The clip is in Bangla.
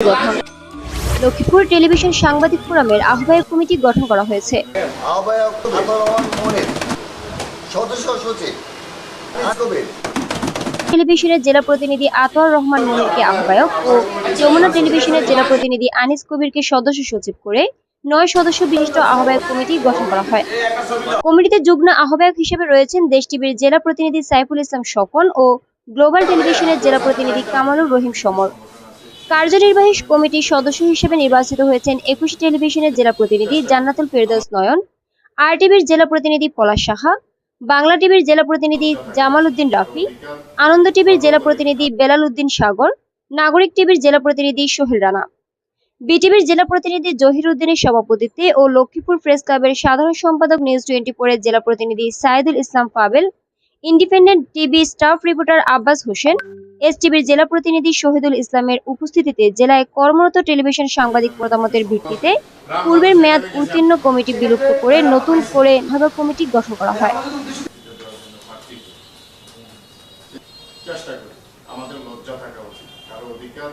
গঠন। লক্ষ্মীপুর টেলিভিশন সাংবাদিক ফোরামের আহ্বায়ক কমিটি গঠন করা হয়েছে। আহ্বায়ক সদস্য সচিব। টেলিভিশনের জেলা প্রতিনিধি আতোয়ার রহমান মনিরকে আহ্বায়ক ও যমুনা টেলিভিশনের জেলা প্রতিনিধি আনিস কবিরকে সদস্য সচিব করে নয় সদস্য বিশিষ্ট আহ্বায়ক কমিটি গঠন করা হয়। কমিটিতে যুগ্ম আহ্বায়ক হিসেবে রয়েছেন দেশ টিভির জেলা প্রতিনিধি সাইফুল ইসলাম স্বপন ও গ্লোবাল টেলিভিশনের জেলা প্রতিনিধি কামালুর রহিম সমর। কার্যনির্বাহী কমিটির সদস্য হিসেবে নির্বাচিত হয়েছেন একুশে টেলিভিশনের জেলা প্রতিনিধি জান্নাতুল ফেরদৌস নয়ন আর টিভির জেলা প্রতিনিধি পলাশ সাহা, বাংলা টিভির জেলা প্রতিনিধি জামাল উদ্দিন রাফি, আনন্দ টিভির জেলা প্রতিনিধি বেলাল উদ্দিন সাগর, নাগরিক টিভির জেলা প্রতিনিধি সোহেল রানা। বিটিভির জেলা প্রতিনিধি জহির উদ্দিনের সভাপতিত্বে ও লক্ষ্মীপুর প্রেস ক্লাবের সাধারণ সম্পাদক নিউজ টোয়েন্টি ফোরের জেলা প্রতিনিধি Saidul Islam Pabel independent TV staff reporter Abbas Hossain S টিভির জেলা প্রতিনিধি শহীদুল ইসলামের উপস্থিতিতে জেলায় কর্মরত টেলিভিশন সাংবাদিক মতামতের ভিত্তিতে পূর্বের মেয়াদ উত্তীর্ণ কমিটি বিলুপ্ত করে নতুন করে ভাবে কমিটি গঠন করা হয়। চেষ্টা করি। আমাদের লজ্জা থাকা উচিত। কারও অধিকার